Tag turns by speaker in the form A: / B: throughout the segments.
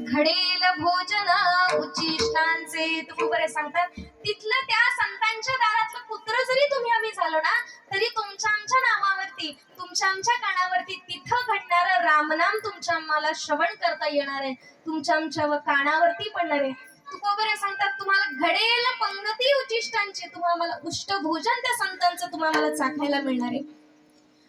A: घडेल भोजन उच्चिष्टांचे तुम्ही बरे सांगतात तिथलं त्या संतांच्या दारातलं पुत्र जरी तुम्ही आम्ही झालो ना तरी तुमच्या आमच्या नामावरती तुमच्या आमच्या कानावरती तिथं घडणारं रामनाम तुमच्या आम्हाला श्रवण करता येणार आहे. तुमच्या आमच्या व कानावरती पडणार आहे. तुको सांगतात तुम्हाला घडेल पंगती उच्चिष्टांचे तुम्हाला उष्ट भोजन त्या संतांचं तुम्हाला चाखायला मिळणार आहे.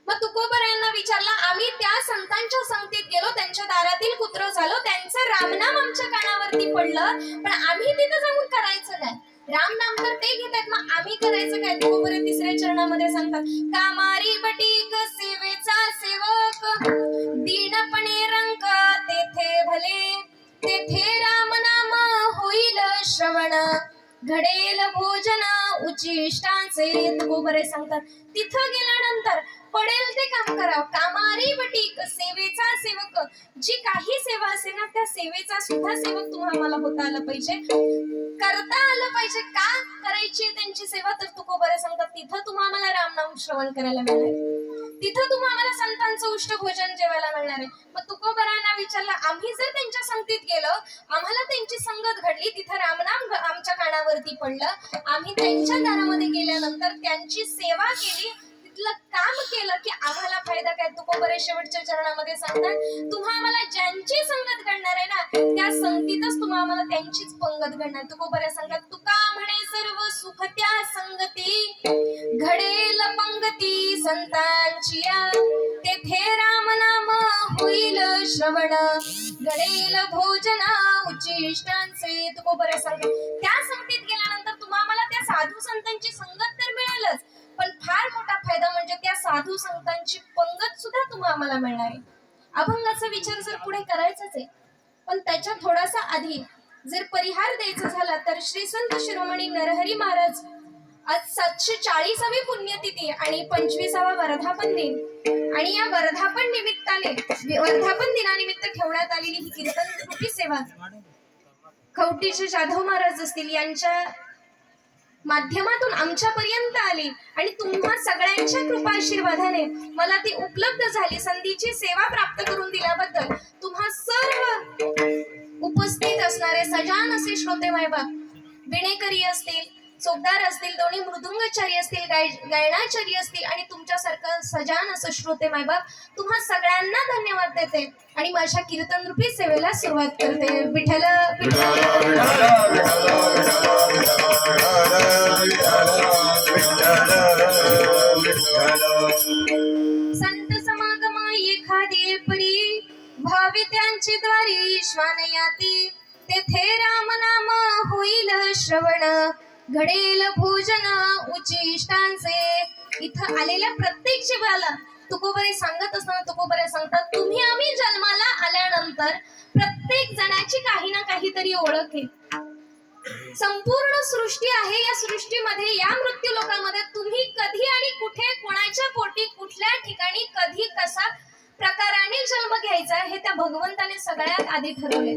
A: मग तुकोबर यांना विचारला आम्ही त्या संतांच्या संगतीत गेलो त्यांच्या दारातील कुत्र झालो त्यांचं रामनाम आमच्या कानावरती पडलं पण आम्ही तिथं जाऊन करायचं काय रामनाम तर ते घेतात मग आम्ही करायचं काय? तुकोबर तिसऱ्या चरणामध्ये सांगतात कामारी बटीक सेवेचा सेवक दीनपणे रंग तेथे भले तेथे रामनाम होईल श्रवण घडेल भोजन उच्चिष्टांचे तुकोबरे सांगतात. तिथं गेल्यानंतर पडेल ते काम करावं. कामारी बटीक सेवेचा सेवक. जी काही सेवा असेल ना त्या सेवेचा सुद्धा सेवक तुम्हाला मला होता आलं पाहिजे. करता आलं पाहिजे. का करायची त्यांची सेवा? तर तुकोबरे सांगतात तिथं तुम्हाला रामनाम श्रवण करायला मिळणार तिथं तुम्हाला आम्हाला संतांचं उष्ट भोजन जेवायला मिळणार आहे. मग तुकोबरांना विचारलं आम्ही जर त्यांच्या संगतीत गेलो आम्हाला त्यांची संगत घडली तिथं रामनाम आमच्या कानावरती पडलं. आम्ही त्यांच्या दारामध्ये गेल्यानंतर त्यांची सेवा केली. तिथलं काम केलं की आम्हाला फायदा काय? तुकोबरे शेवटच्या चरणामध्ये सांगतात तुम्हा आम्हाला ज्यांची संगतीतच तुम्हा आम्हाला त्यांचीच पंगत घडणार. तुकोबरे सांगतात तुका म्हणे सर्व सुख त्या संगती? घडेल पंगती संतांची तेथे राम नाम होईल श्रवण. घडेल भोजन उच्चिष्टांचे. तुकोबरे सांगतात त्या संगतीत गेल्यानंतर तुम्हा आम्हाला त्या साधू संतांची संगत तर मिळेलच. पण फार मोठा फायदा म्हणजे त्या साधू संतांची पंगत सुद्धा तुम्हाला आम्हाला मिळणार आहे. अभंगाचा विचार जर पुढे करायचाच आहे पण त्याच्या थोडासा आधी जर परिहार द्यायचा झाला तर श्री संत शिरोमणी नरहरी महाराज आज सातशे चाळीसावी पुण्यतिथी आणि पंचवीसावा वर्धापन दिन. आणि या वर्धापन निमित्ताने वर्धापन दिनानिमित्त ठेवण्यात आलेली ही कीर्तन रूपी सेवा. खवटीचे जाधव महाराज असतील यांच्या माध्यमातून आमच्यापर्यंत आली आणि तुम्हा सगळ्यांच्या कृपा आशीर्वादाने मला ती उपलब्ध झाली संधीची सेवा प्राप्त करून दिल्याबद्दल. तुम्हा सर्व उपस्थित असणारे सजान असे श्रोते मायबाप विणेकरी असतील चोपदार असतील दोन्ही मृदुंगचारी असतील गाय गायनाचारी असतील आणि तुमच्यासारखं सजान असं श्रोते मायबाप तुम्हा सगळ्यांना धन्यवाद देते आणि माझ्या कीर्तन रूपी सेवेला सुरुवात करते. विठ्ठल. भावी त्यांची द्वारी श्वान याती. तेथे राम नाम होईल श्रवण. घडेल भोजन उचिष्टांचे. इथं आलेल्या प्रत्येक जीवाला तुकोबरे सांगत असताना तुकोबरे सांगतात तुम्ही आम्ही जन्माला आल्यानंतर प्रत्येक जणाची काही ना काहीतरी ओळख आहे संपूर्ण सृष्टी आहे या सृष्टीमध्ये या मृत्यू लोकांमध्ये तुम्ही कधी आणि कुठे कोणाच्या पोटी कुठल्या ठिकाणी कधी कसा प्रकाराने जन्म घ्यायचा हे त्या भगवंताने सगळ्यात आधी ठरवले.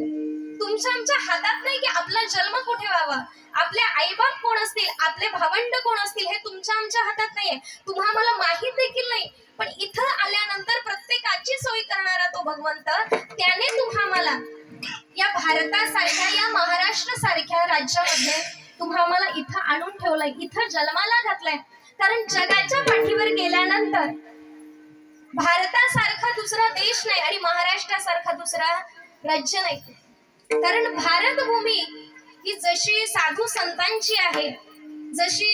A: तुमच्या आमच्या हातात नाही की आपला जन्म कुठे व्हावा? आपले आईबाप कोण असतील? आपले भावंड कोण असतील? हे तुमच्या आमच्या हातात नाहीये. तुम्हा मला माहीत देखील नाही. पण इथं आल्यानंतर प्रत्येकाची सोय करणारा तो भगवंत त्याने तुम्हा मला या भारतासारख्या या महाराष्ट्र सारख्या राज्यामध्ये तुम्हा मला इथं आणून ठेवलंय. इथं जन्माला घातलंय. कारण जगाच्या पाठीवर गेल्यानंतर भारतासारखा दुसरा देश नाही आणि महाराष्ट्रासारखा दुसरा राज्य नाही. कारण भारत भूमी ही जशी साधू संतांची आहे जशी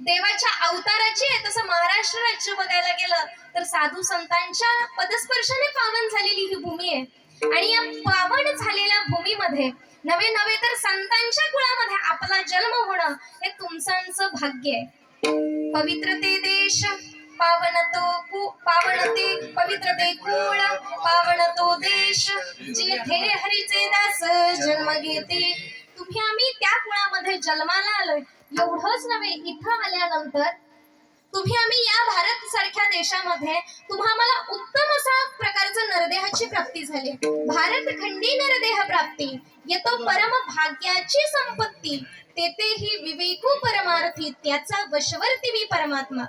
A: देवाच्या अवताराची आहे तसं महाराष्ट्र राज्य बघायला गेलं तर साधू संतांच्या पदस्पर्शाने पावन झालेली ही भूमी आहे. आणि या पावन झालेल्या भूमीमध्ये नवे नवे तर संतांच्या कुळामध्ये आपला जन्म होणं हे तुमचं भाग्य आहे. पवित्र ते देश. पावन तो कु पावन ते पवित्र ते कुळ पावन तो देश जेथे हरीचे दास जन्म घेते. तुम्ही आम्ही त्या कुळामध्ये जन्माला आलोय. एवढंच नव्हे इथं आल्यानंतर तुम्ही आम्ही या भारत सारख्या देशामध्ये तुम्हाला उत्तम असा प्रकारचं नरदेहाची प्राप्ती झाली. भारत खंडी नरदेह प्राप्ती. येतो परम भाग्याची संपत्ती. तेथेही विवेकू परमार्थी त्याचा वशवर्ती मी परमात्मा.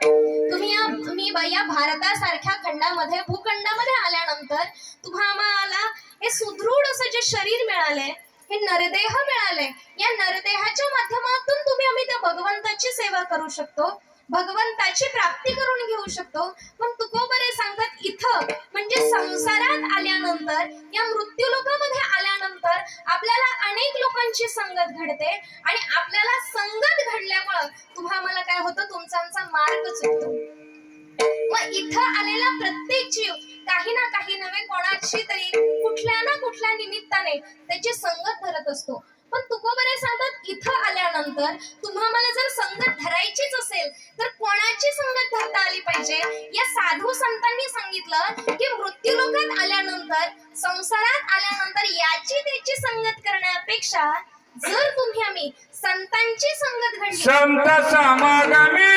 A: तुम्ही या मी ब- या भारतासारख्या खंडामध्ये भूखंडामध्ये आल्यानंतर तुम्हाला हे सुदृढ असं जे शरीर मिळालंय हे नरदेह मिळालंय या नरदेहाच्या माध्यमातून तुम्ही आम्ही त्या भगवंताची सेवा करू शकतो भगवंताची प्राप्ती करून घेऊ शकतो. पण तुकोबरे सांगतात इथं म्हणजे संसारात आल्यानंतर या मृत्यू लोकांमध्ये आल्या आपल्याला अनेक लोकांची संगत घडते आणि आपल्याला संगत घडल्यामुळं तुम्हाला काय होतं? तुमचा आमचा मार्ग चुकतो. मग इथं आलेला प्रत्येक जीव काही ना काही नव्हे कोणाची तरी कुठल्या ना कुठल्या निमित्ताने त्याची संगत धरत असतो. पण तुकोबरे सांगतात इथं आल्यानंतर तुम्हाला जर संगत धरायचीच असेल तर कोणाची संगत धरता आली पाहिजे? या साधू संतांनी सांगितलं की मृत्यूलोकात आल्यानंतर संसारात आल्यानंतर याची त्याची संगत करण्यापेक्षा जर तुम्ही आम्ही संतांची संगत घडली
B: संत समागमी.